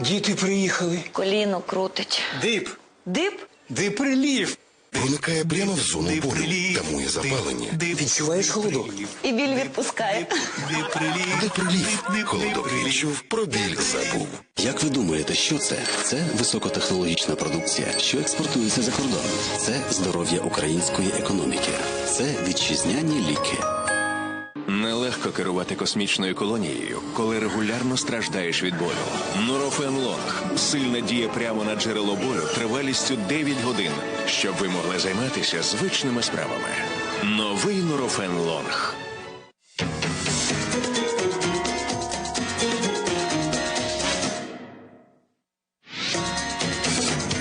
Діти приїхали. Коліно крутить. Дип. Дип? Диприлів. Проникає прямо в зону болю, тамує запалення. Відчуваєш холодок? І біль відпускає. Деприлів. Холодок відчув, про біль забув. Як ви думаєте, що це? Це високотехнологічна продукція, що експортується за кордон. Це здоров'я української економіки. Це вітчизняні ліки. Нелегко керувати космічною колонією, коли регулярно страждаєш від болю. Нурофен Лонг сильна діє прямо на джерело болю тривалістю 9 годин, щоб ви могли займатися звичними справами. Новий Нурофен Лонг.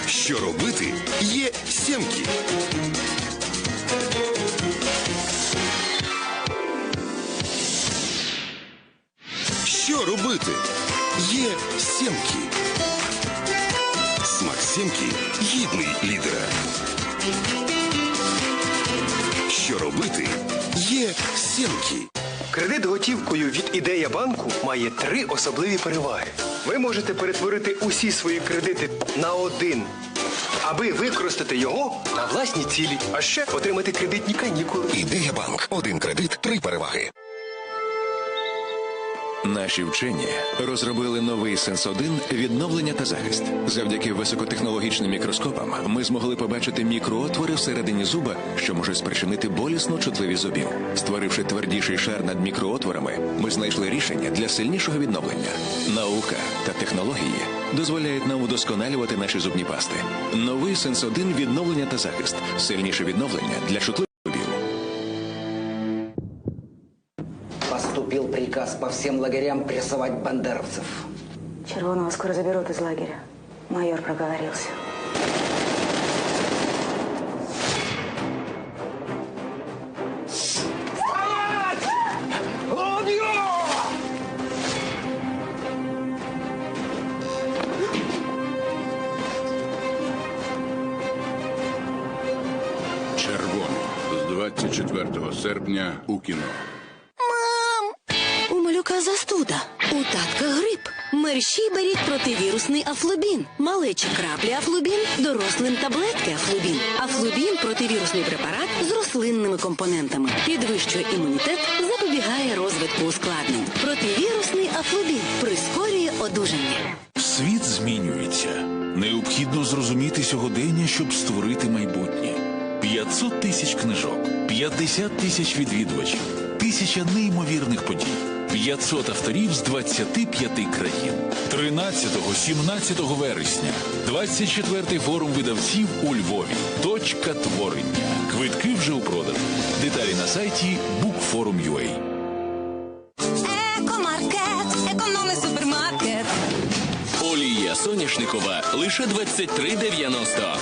Що робити? Є сімки. Що робити? Є сімки. Смак сімки гідний лідера. Що робити? Є сімки. Кредит готівкою від ідея банку має три особливі переваги. Ви можете перетворити усі свої кредити на один, аби використати його на власні цілі, а ще отримати кредитні канікули. Ідея банк. Один кредит, три переваги. Наші вчені розробили новий сенс 1 відновлення та захист. Завдяки високотехнологічним мікроскопам ми змогли побачити мікроотвори всередині зуба, що можуть спричинити болісно чутливі зубів. Створивши твердіший шар над мікроотворами, ми знайшли рішення для сильнішого відновлення. Наука та технології дозволяють нам удосконалювати наші зубні пасти. Новий сенс 1 відновлення та захист. Сильніше відновлення для чутливих Поступил приказ по всем лагерям прессовать бандеровцев. Червоного скоро заберут из лагеря. Майор проговорился. Червоно з 24 серпня у кіно. Застуда, у татка грип. Мерщій беріть противірусний афлобін. Малечі краплі афлобін, дорослим таблетки афлобін. Афлобін противірусний препарат з рослинними компонентами. Підвищує імунітет, запобігає розвитку ускладнень. Противірусний афлобін прискорює одужання. Світ змінюється. Необхідно зрозуміти сьогодення, щоб створити майбутнє. 500 тисяч книжок, 50 тисяч відвідувачів, тисяча неймовірних подій, 500 авторів з 25 країн. 13-17 вересня, 24-й форум видавців у Львові. Точка творення. Квитки вже у продажу. Деталі на сайті bookforum.ua. Екомаркет, економний супермаркет. Олія соняшникова лише 23,90.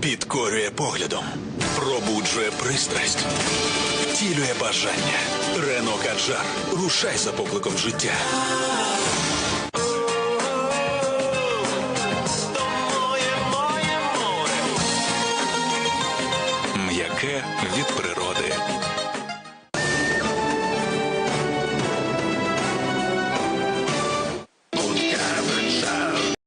Підкорює поглядом, пробуджує пристрасть, втілює бажання. Рено Каджар. Рушай за покликом життя. М'яке від.